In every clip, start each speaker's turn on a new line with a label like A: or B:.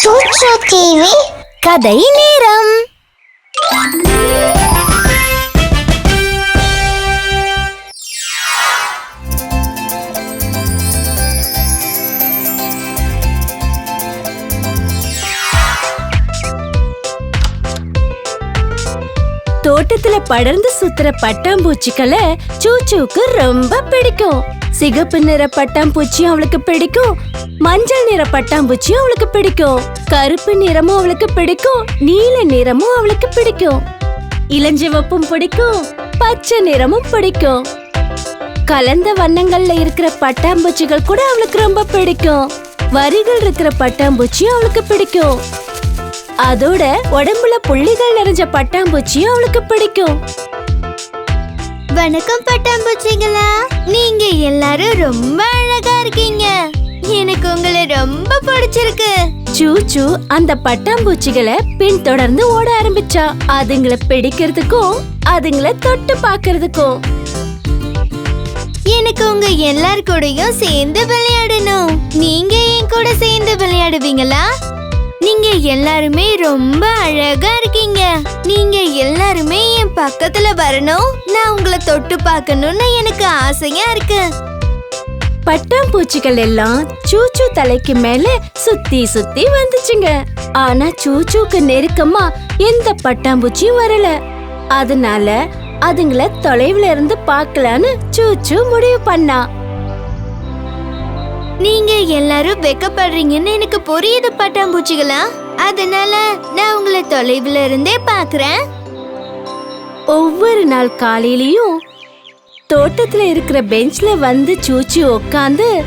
A: சூட்சு TV
B: கதை நேரம். தோட்டத்துல படர்ந்து சுத்துற பட்டாம்பூச்சிகளை சூச்சூக்கு ரொம்ப பிடிக்கும். சிகப்பு நிற பட்டாம்பூச்சியும் அவளுக்கு பிடிக்கும். மஞ்சள் நிற பட்டாம்பூச்சியும் அவளுக்கு பிடிக்கும். கருப்பு நிறமும் அவளுக்கு பிடிக்கும். நீல நிறமும் அவளுக்கு பிடிக்கும். இளஞ்சிவப்பும் பிடிக்கும். பச்சை நிறமும் பிடிக்கும். கலந்த வண்ணங்கள்ல இருக்கிற பட்டாம்பூச்சிகள் கூட அவளுக்கு ரொம்ப பிடிக்கும். வரிகள் இருக்கிற பட்டாம்பூச்சியும் அவளுக்கு பிடிக்கும். அதோட உடம்புல புள்ளிகள் நிறைஞ்ச பட்டாம்பூச்சியும் அவளுக்கு பிடிக்கும்.
C: வணக்கம் பட்டாம்பூச்சிங்களா நீங்க எல்லாரும் ரொம்ப அழகா இருக்கீங்க. எனக்கு உங்களை ரொம்ப பிடிச்சிருக்கு.
B: சூச்சு அந்த பட்டாம்பூச்சிகளை பின்தொடர்ந்து ஓட ஆரம்பிச்சா. அதுங்களை பிடிக்கிறதுக்கும் அதுங்களை தொட்டு பார்க்கிறதுக்கும்.
C: எனக்கு உங்க எல்லார் கூடயும் சேர்ந்து விளையாடணும். நீங்க என் கூட சேர்ந்து விளையாடுவீங்களா? நீங்க எல்லாருமே ரொம்ப அழகா இருக்கீங்க. நீங்க எல்லாருமே என் பக்கத்துல வரணும். நான் உங்களை தொட்டு பார்க்கணும்னு எனக்கு ஆசையா இருக்கு.
B: பட்டாம்பூச்சிகள் எல்லாம் சூச்சு தலைக்கு மேல சுத்தி சுத்தி வந்துச்சுங்க. ஆனா சூச்சுக்கு நெருக்கமா எந்த பட்டாம்பூச்சியும் வரல. அதனால அதுங்கள தொலைவுல இருந்து பார்க்கலான்னு சூச்சு முடிவு பண்ணா.
C: நீங்க எல்லாரும் வெக்கப்படுறீங்கன்னு எனக்கு புரியுது பட்டாம்பூச்சிகளா? அதனால நான் உங்களை தொலைவில் இருந்தே பாக்குறேன்
B: ஒவ்வொரு நாள் காலையிலயும் தோட்டத்துல இருக்கிற பெஞ்ச்ல வந்து சூச்சி உட்காந்து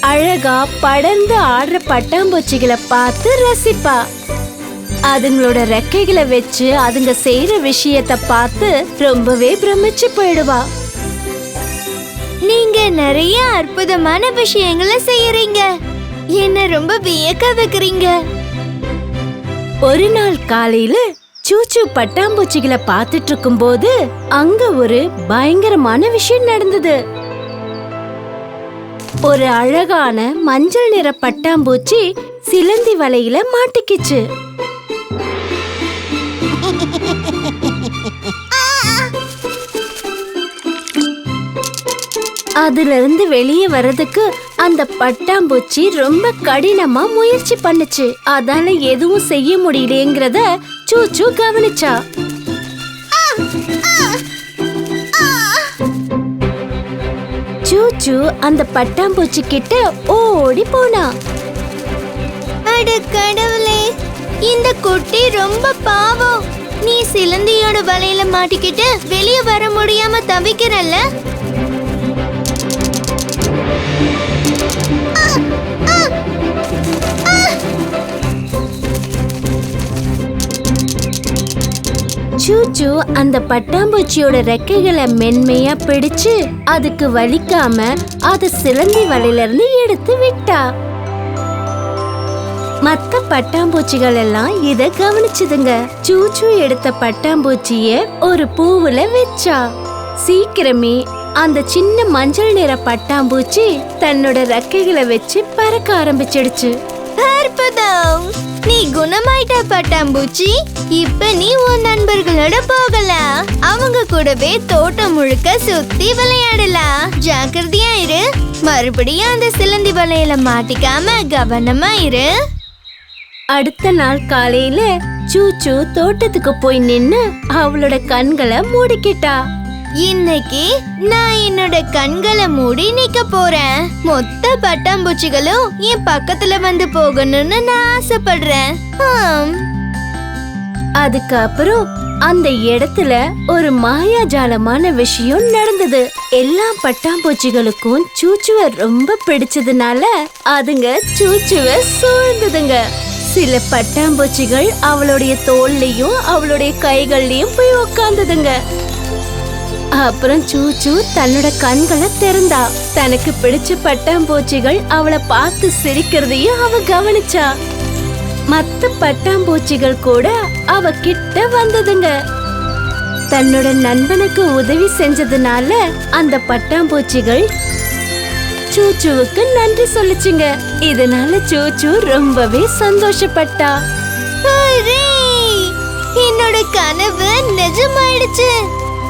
B: அழகா படர்ந்து ஆடுற பட்டாம்பூச்சிகளை பார்த்து ரசிப்பா. அதுங்களோட ரெக்கைகளை வச்சு அதுங்க செய்யற விஷயத்த பார்த்து ரொம்பவே பிரமிச்சு போயிடுவா.
C: நீங்க நிறைய அற்புதமான விஷயங்களை செய்யறீங்க. என்ன ரொம்ப வியக்க வைக்கிறீங்க.
B: ஒரு நாள் காலையில சூச்சு பட்டாம்பூச்சிகளை பார்த்துட்டு இருக்கும்போது அங்க ஒரு பயங்கரமான விஷயம் நடந்தது. ஒரு அழகான மஞ்சள் நிற பட்டாம்பூச்சி சிலந்தி வலையில மாட்டிக்கிச்சு. அதுல இருந்து வெளியே வர்றதுக்கு அந்த பட்டாம்பூச்சி ரொம்ப கடினமா முயற்சி பண்ணுச்சு. அதால எதுவும் செய்ய முடியலங்கிறத சூச்சு கவனிச்சா. சூச்சு அந்த பட்டாம்பூச்சி கிட்ட ஓடி போனா.
C: அட கடவுளே இந்த குட்டி ரொம்ப பாவம். நீ சிலந்தியோட வலையில மாட்டிக்கிட்டு வெளியே வர முடியாம தவிக்கிறல்ல?
B: சூச்சு அந்த பட்டாம்பூச்சியோட ரெக்கைகளை மென்மையா பிடிச்சு அதுக்கு வலிக்காம அத சிலந்தி வலையில இருந்து எடுத்து விட்டா. மத்த பட்டாம்பூச்சிகள் எல்லாம் இத கவனிச்சுதுங்க. சூச்சு எடுத்த பட்டாம்பூச்சிய ஒரு பூவுல வச்சா. சீக்கிரமே அந்த சின்ன மஞ்சள் நிற பட்டாம்பூச்சி தன்னோட ரெக்கைகளை வச்சு பறக்க ஆரம்பிச்சிடுச்சு.
C: அற்புதம்! நீ குணமாயிட்ட பட்டாம்பூச்சி இப்ப நீ உன் நண்பர்களோட போகலாம். அவங்க கூடவே தோட்டம் முழுக்க சுத்தி விளையாடலாம். ஜாக்கிரதையா இரு. மறுபடியும் அந்த சிலந்தி வலையில மாட்டிக்காம கவனமா இரு.
B: அடுத்த நாள் காலையில சூச்சு தோட்டத்துக்கு போய் நின்னு அவளோட கண்களை மூடிக்கிட்டா.
C: இன்னைக்கு நான் என்னோட கண்களை மூடி நிக்க போறேன். மொத்த பட்டாம்பூச்சிகளும் என் பக்கத்துல வந்து போகணும்னு நான் ஆசைப்படுறேன். ஆம்.
B: அதுக்கப்புறம் அந்த இடத்துல ஒரு மாயாஜாலமான விஷயம் நடந்தது. எல்லா பட்டாம்பூச்சிகளுக்கும் சூச்சுவ ரொம்ப பிடிச்சதுனால அதுங்க சூச்சுவ சூழ்ந்ததுங்க. சில பட்டாம்பூச்சிகள் அவளுடைய தோல்லையும் அவளுடைய கைகள்லயும் போய் உக்காந்ததுங்க. அப்புறம் சூச்சு தன்னோட கண்களை திறந்தா. தனக்கு பிடிச்ச பட்டாம்பூச்சிகள் அவளை பார்த்து சிரிக்கிறதையும் அவ கவனிச்சா. மத்த பட்டாம்பூச்சிகள் கூட அவ கிட்ட வந்ததுங்க. தன்னோட நண்பனுக்கு உதவி செஞ்சதுனால அந்த பட்டாம்பூச்சிகள் சூச்சுவுக்கு நன்றி சொல்லுச்சுங்க. இதனால சூச்சு ரொம்பவே சந்தோஷப்பட்டா.
C: என்னோட கனவு நிஜமாயிடுச்சு.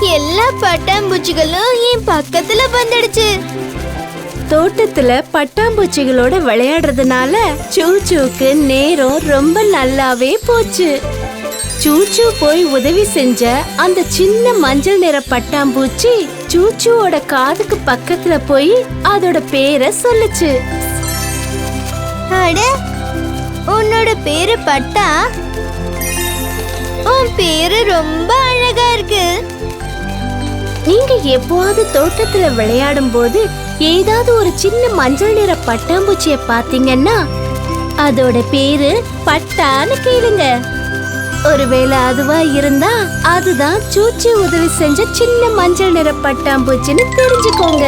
C: எல்லா பட்டாம்பூச்சிகளும் என் பக்கத்துல வந்துடுச்சு.
B: தோட்டத்துல பட்டாம்பூச்சிகளோட விளையாடுறதுனால சூச்சுவுக்கு நேரம் ரொம்ப நல்லாவே போச்சு. சூச்சு போய் உதவி செஞ்ச அந்த சின்ன மஞ்சள் நிற பட்டாம்பூச்சி சூச்சுவோட காதுக்கு பக்கத்துல போய் அதோட பேரை சொல்லுச்சு.
C: அட உன்னோட பேரு பட்டா? உன் பேரு ரொம்ப அழகா இருக்கு.
B: நீங்க எப்போவாவது தோட்டத்துல விளையாடும் போது ஏதாவது ஒரு சின்ன மஞ்சள் நிற பட்டாம்பூச்சிய பாத்தீங்கன்னா அதோட பேரு பட்டான்னு கேளுங்க. ஒருவேளை அதுவா இருந்தா அதுதான் சூச்சி உதவி செஞ்ச சின்ன மஞ்சள் நிற பட்டாம்பூச்சின்னு தெரிஞ்சுக்கோங்க.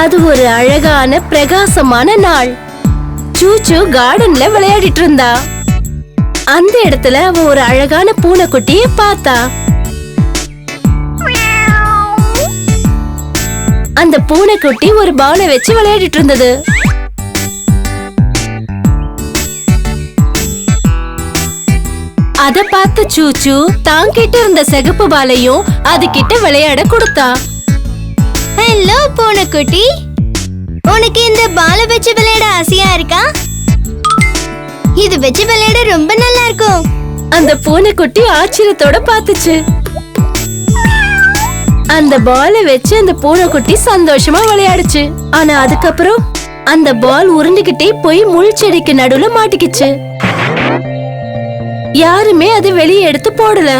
B: அது ஒரு அழகான பிரகாசமான நாள். சூச்சு கார்டன்ல விளையாடிட்டு இருந்தா அந்த இடத்துல அவ ஒரு அழகான பூனைக்குட்டிய பார்த்தா. அந்த பூனைக்குட்டி ஒரு பாலை வச்சு விளையாடிட்டு இருந்தது அத பார்த்த சூச்சு தான் கிட்ட இருந்த சிகப்பு பாலையும் அது கிட்ட விளையாட கொடுத்தா.
C: ஹலோ பூனைக்குட்டி உனக்கு இந்த பால வச்சு விளையாட ஆசையா இருக்கா? இது வச்சு விளையாட ரொம்ப நல்லா இருக்கும்.
B: அந்த பூனைக்குட்டி ஆச்சரியத்தோட பார்த்துச்சு. அந்த பாலை வச்சு அந்த பூனைக்குட்டி சந்தோஷமா விளையாடுச்சு. ஆனா அதுக்கப்புறம் அந்த பால் உருண்டுகிட்டே போய் முள் செடிக்கு நடுவுல மாட்டிக்கிச்சு. யாருமே அதை வெளியே எடுத்து போடல.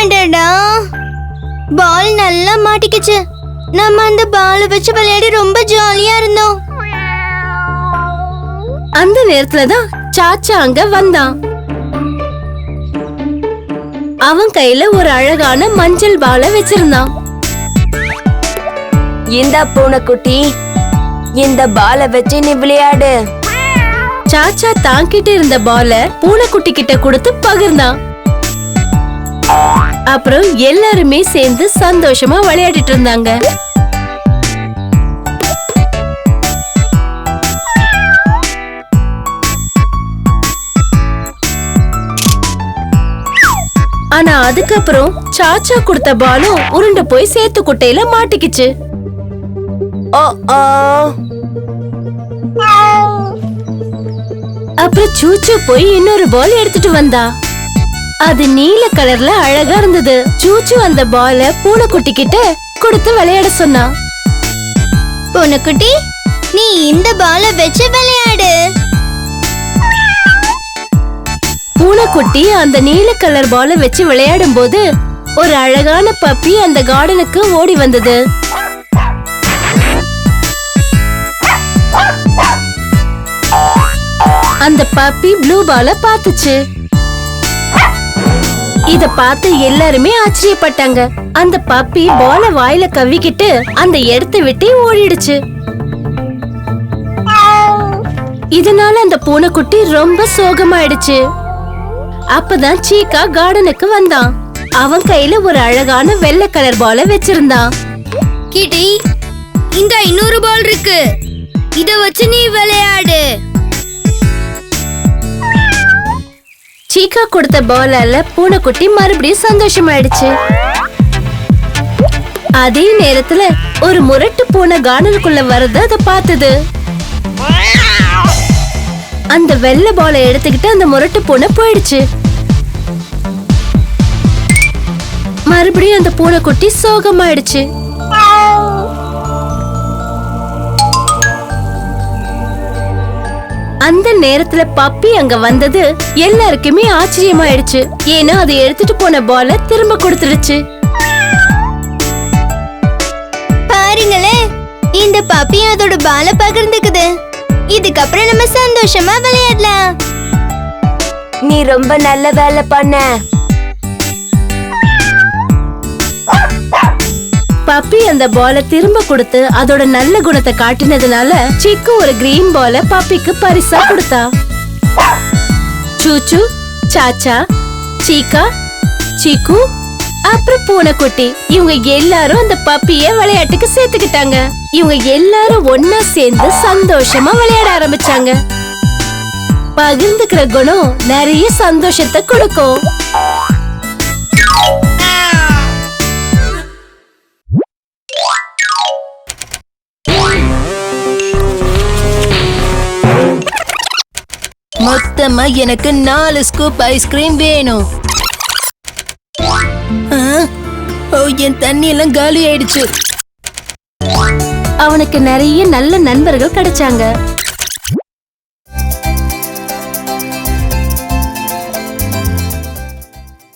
C: அடடா பால் நல்லா மாட்டிக்கிச்சு. நம்ம அந்த பால் வச்சு விளையாடி ரொம்ப ஜாலியா இருந்தோம்.
B: அந்த நேரத்துல தான் சாச்சா அங்க வந்தான். அவன் கையில ஒரு அழகான மஞ்சள் பாலை வச்சிருந்தான்.
A: இந்த பூனைக்குட்டி இந்த பாலை வச்சு நீ விளையாடு.
B: சாச்சா தாங்கிட்ட இருந்த பால பூனைக்குட்டி கிட்ட கொடுத்து பகிர்ந்தான். அப்புறம் எல்லாருமே சேர்ந்து சந்தோஷமா விளையாடிட்டு இருந்தாங்க. ஆனா அதுக்கப்புறம் சாச்சா கொடுத்த பாலும் உருண்டு போய் சேத்து குட்டையில மாட்டிக்கிச்சு. அப்புறம் சூச்சு போய் இன்னொரு பால் எடுத்துட்டு வந்தா. அது நீல கலர்ல அழகா இருந்தது. சூச்சு அந்த பால பூனைக்குட்டி கிட்ட கொடுத்து விளையாட சொன்னா.
C: பூனைக்குட்டி நீ இந்த பால வச்சு விளையாடு.
B: பூனைக்குட்டி அந்த நீல கலர் பால வச்சு விளையாடும் போது ஒரு அழகான பப்பி அந்த கார்டனுக்கு ஓடி வந்தது. அந்த பப்பி ப்ளூ பால பார்த்துச்சு. இத பார்த்து எல்லாருமே ஆச்சரியப்பட்டாங்க. அந்த பப்பி பால வாயில கவ்விக்கிட்டு அந்த இடத்தை விட்டு ஓடிடுச்சு. இதனால அந்த பூனைக்குட்டி ரொம்ப சோகமாயிடுச்சு. அப்பதான் சீக்கா கார்டனுக்கு வந்தான். அவன் கையில ஒரு அழகான வெள்ளை கலர் பால வச்சிருந்தான்.
C: கிட்டி இந்த இன்னொரு பால் இருக்கு. இத வச்சு நீ விளையாடு.
B: சீக்கா கொடுத்த பாலால பூனைக்குட்டி மறுபடியும் சந்தோஷமாயிடுச்சு. அதே நேரத்துல ஒரு முரட்டு பூனை கார்டனுக்குள்ள வரத அத பார்த்தது. அந்த வெள்ளை பாலை எடுத்துக்கிட்டு அந்த முரட்டு பூனை போயிடுச்சு. மறுபடியும் அந்த பூனைக்குட்டி சோகமாயிடுச்சு. அந்த நேரத்துல பப்பி அங்க வந்தது எல்லாருக்குமே ஆச்சரியமாயிடுச்சு. ஏன்னா அதை எடுத்துட்டு போன பால திரும்ப கொடுத்துடுச்சு.
C: பாருங்களே இந்த பப்பி அதோட பால பகிர்ந்துக்குது. இதுக்கப்புறம் நம்ம சந்தோஷமா விளையாடலாம்.
A: நீ ரொம்ப நல்ல வேலை பண்ண.
B: பப்பி அந்த பால திரும்ப கொடுத்து அதோட நல்ல குணத்தை காட்டினதுனால சிக்கு ஒரு கிரீன் பால பப்பிக்கு பரிசா கொடுத்தா. சூச்சு சாச்சா சீக்கா சீக்கு அப்புறம் பூனைக்குட்டி. இவங்க எல்லாரும் அந்த பப்பிய விளையாட்டுக்கு சேர்த்துக்கிட்டாங்க. இவங்க எல்லாரும் ஒன்னா சேர்ந்து சந்தோஷமா விளையாட ஆரம்பிச்சாங்க. பகிர்ந்துக்கிற குணம் நிறைய சந்தோஷத்தை கொடுக்கும்.
A: மொத்தமா எனக்கு நாலு ஸ்கூப் ஐஸ்கிரீம் வேணும். ஓ என் தண்ணி எல்லாம் காலி ஆயிடுச்சு.
B: அவனுக்கு நிறைய நல்ல நண்பர்கள் கிடைச்சாங்க.